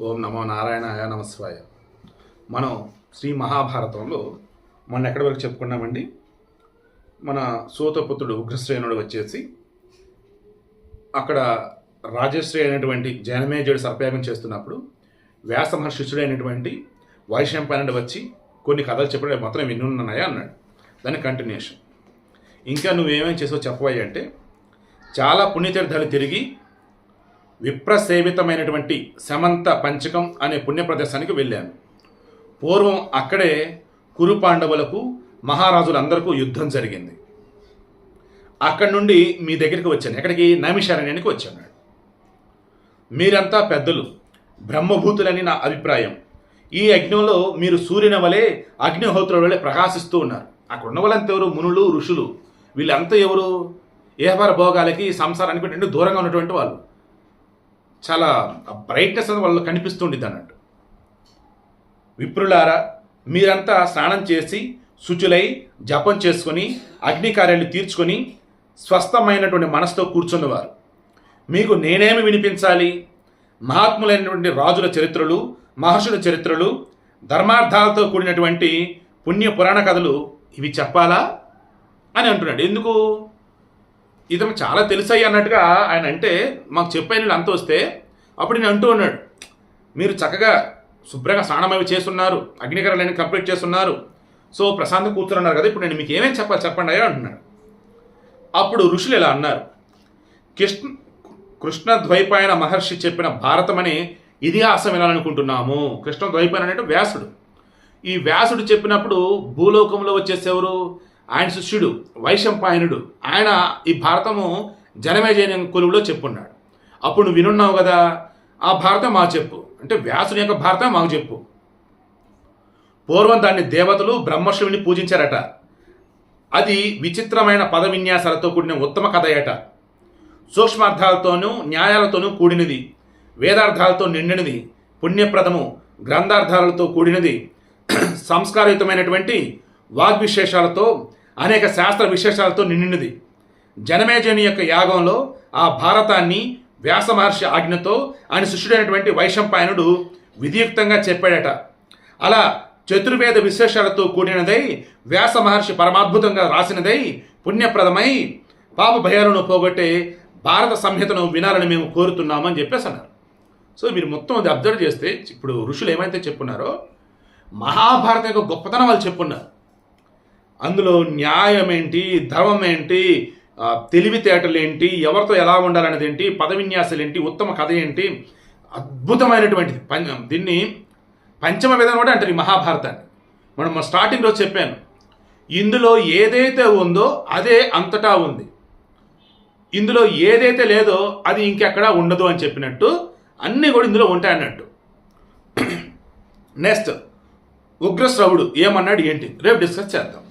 ఓం నమో నారాయణాయ నమస్వాయ. మనం శ్రీ మహాభారతంలో మొన్న ఎక్కడి వరకు చెప్పుకున్నామండి? మన సూతపుత్రుడు ఉగ్రశ్రేణుడు వచ్చేసి అక్కడ రాజశ్రీ అయినటువంటి జనమేజుడు సర్పయాగం చేస్తున్నప్పుడు వ్యాస మహర్షిష్యుడు అయినటువంటి వైశంపాయనుడు వచ్చి కొన్ని కథలు చెప్పడం మొత్తం విన్నున్నాయా అన్నాడు. దాని కంటిన్యూషన్ ఇంకా నువ్వేమేమి చేసావు చెప్పబోయే అంటే చాలా పుణ్యతీర్థాలు తిరిగి విప్రసేవితమైనటువంటి సమంత పంచకం అనే పుణ్యప్రదేశానికి వెళ్ళాను. పూర్వం అక్కడే కురు పాండవులకు మహారాజులందరికీ యుద్ధం జరిగింది. అక్కడి నుండి మీ దగ్గరికి వచ్చాను. ఎక్కడికి? నైమిషారణ్యానికి వచ్చాను. మీరంతా పెద్దలు బ్రహ్మభూతులని నా అభిప్రాయం. ఈ అగ్నిలో మీరు సూర్యుని వలె అగ్నిహోత్రుల వలె ప్రకాశిస్తూ ఉన్నారు. అక్కడ ఉన్న వాళ్ళంతా ఎవరు? మునులు ఋషులు. వీళ్ళంతా ఎవరు? ఏహపర భోగాలకి సంసారానికి దూరంగా ఉన్నటువంటి వాళ్ళు. చాలా బ్రైట్నెస్ అది వాళ్ళు కనిపిస్తుండిద్ది అన్నట్టు. విప్రులారా మీరంతా స్నానం చేసి శుచులై జపం చేసుకొని అగ్ని కార్యాలు తీర్చుకొని స్వస్థమైనటువంటి మనసుతో కూర్చున్నవారు. మీకు నేనేమి వినిపించాలి? మహాత్ములైనటువంటి రాజుల చరిత్రలు మహర్షుల చరిత్రలు ధర్మార్థాలతో కూడినటువంటి పుణ్య పురాణ కథలు ఇవి చెప్పాలా? అని అంటున్నాడు. ఎందుకు? ఇతను చాలా తెలుసాయి అన్నట్టుగా ఆయన అంటే మాకు చెప్పే నీళ్ళు అంత వస్తే అప్పుడు నేను అంటూ ఉన్నాడు. మీరు చక్కగా శుభ్రంగా స్నానం అవి చేస్తున్నారు అగ్నికరణ కంప్లీట్ చేస్తున్నారు. సో ప్రశాంతం కూర్చున్నారు కదా ఇప్పుడు నేను మీకు ఏమేమి చెప్పాలి చెప్పండి అయ్యా అంటున్నాడు. అప్పుడు ఋషులు ఇలా అన్నారు కృష్ణ కృష్ణ ద్వైపాయన మహర్షి చెప్పిన భారతం అనే ఇతిహాసం వినాలనుకుంటున్నాము. కృష్ణ ద్వైపాయన అంటే వ్యాసుడు. ఈ వ్యాసుడు చెప్పినప్పుడు భూలోకంలో వచ్చేసేవరు? ఆయన శిష్యుడు వైశంపాయనుడు. ఆయన ఈ భారతము జనమేజయ కొలువులో చెప్పున్నాడు. అప్పుడు నువ్వు వినున్నావు కదా ఆ భారతం మాకు చెప్పు. అంటే వ్యాసుని యొక్క భారతం మాకు చెప్పు. పూర్వం దాన్ని దేవతలు బ్రహ్మశివుని పూజించారట. అది విచిత్రమైన పద విన్యాసాలతో కూడిన ఉత్తమ కథయట. సూక్ష్మార్థాలతోనూ న్యాయాలతోనూ కూడినది. వేదార్థాలతో నిండినది. పుణ్యప్రదము గ్రంథార్థాలతో కూడినది. సంస్కారయుతమైనటువంటి వాగ్విశేషాలతో అనేక శాస్త్ర విశేషాలతో నిండినది. జనమేజని యొక్క యాగంలో ఆ భారతాన్ని వ్యాస మహర్షి ఆజ్ఞతో ఆయన శిష్యుడైనటువంటి వైశంపాయనుడు విధియుక్తంగా చెప్పాడట. అలా చతుర్వేద విశేషాలతో కూడినదై వ్యాస మహర్షి పరమాద్భుతంగా రాసినదై పుణ్యప్రదమై పాప భయాలను పోగొట్టే భారత సంహితను వినాలని మేము కోరుతున్నామని చెప్పేసి అన్నారు. సో మీరు మొత్తం అది అబ్జర్వ్ చేస్తే ఇప్పుడు ఋషులు ఏమైతే చెప్పున్నారో మహాభారత యొక్క గొప్పతనం వాళ్ళు చెప్పున్నారు. అందులో న్యాయం ఏంటి ధర్మం ఏంటి తెలివితేటలు ఏంటి ఎవరితో ఎలా ఉండాలనేది ఏంటి పదవిన్యాసాలు ఏంటి ఉత్తమ కథ ఏంటి అద్భుతమైనటువంటిది. పంచ దీన్ని పంచమ విధానం కూడా అంటారు ఈ మహాభారతాన్ని. మనం స్టార్టింగ్లో చెప్పాను. ఇందులో ఏదైతే ఉందో అదే అంతటా ఉంది. ఇందులో ఏదైతే లేదో అది ఇంకెక్కడా ఉండదు అని చెప్పినట్టు అన్నీ కూడా ఇందులో ఉంటాయన్నట్టు. నెక్స్ట్ ఉగ్రశ్రవుడు ఏమన్నాడు ఏంటి? రేపు డిస్కస్ చేద్దాం.